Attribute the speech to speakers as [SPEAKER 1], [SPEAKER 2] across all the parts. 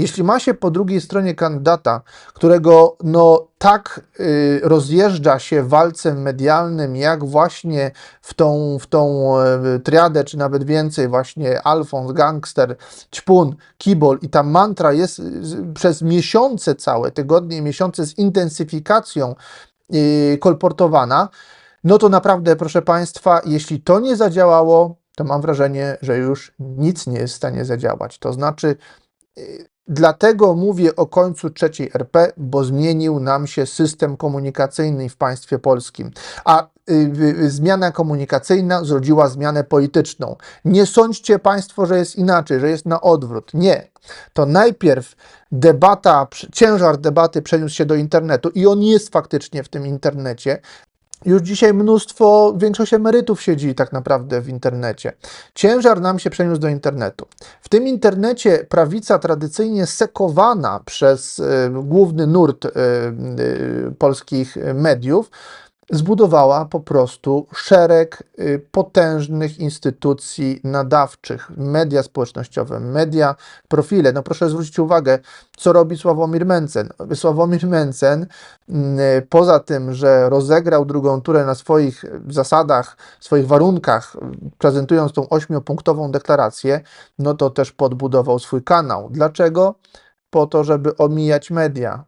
[SPEAKER 1] Jeśli ma się po drugiej stronie kandydata, którego no tak y, rozjeżdża się walcem medialnym, jak właśnie w tą, w tą y, triadę, czy nawet więcej, właśnie Alfons, Gangster, Ćpun, Kibol i ta mantra jest y, przez miesiące całe, tygodnie miesiące z intensyfikacją y, kolportowana, no to naprawdę, proszę Państwa, jeśli to nie zadziałało, to mam wrażenie, że już nic nie jest w stanie zadziałać. To znaczy, dlatego mówię o końcu trzeciej RP, bo zmienił nam się system komunikacyjny w państwie polskim. A y, y, zmiana komunikacyjna zrodziła zmianę polityczną. Nie sądźcie Państwo, że jest inaczej, że jest na odwrót. Nie. To najpierw debata, ciężar debaty przeniósł się do internetu i on jest faktycznie w tym internecie. Już dzisiaj mnóstwo, większość emerytów siedzi tak naprawdę w internecie. Ciężar nam się przeniósł do internetu. W tym internecie prawica tradycyjnie sekowana przez e, główny nurt e, e, polskich mediów zbudowała po prostu szereg y, potężnych instytucji nadawczych, media społecznościowe, media, profile. No proszę zwrócić uwagę, co robi Sławomir Mencen. Sławomir Mencen, mm, y, poza tym, że rozegrał drugą turę na swoich zasadach, swoich warunkach, prezentując tą ośmiopunktową deklarację, no to też podbudował swój kanał. Dlaczego? Po to, żeby omijać media,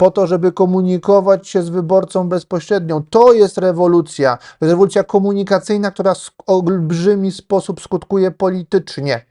[SPEAKER 1] po to, żeby komunikować się z wyborcą bezpośrednio. To jest rewolucja. Rewolucja komunikacyjna, która w olbrzymi sposób skutkuje politycznie.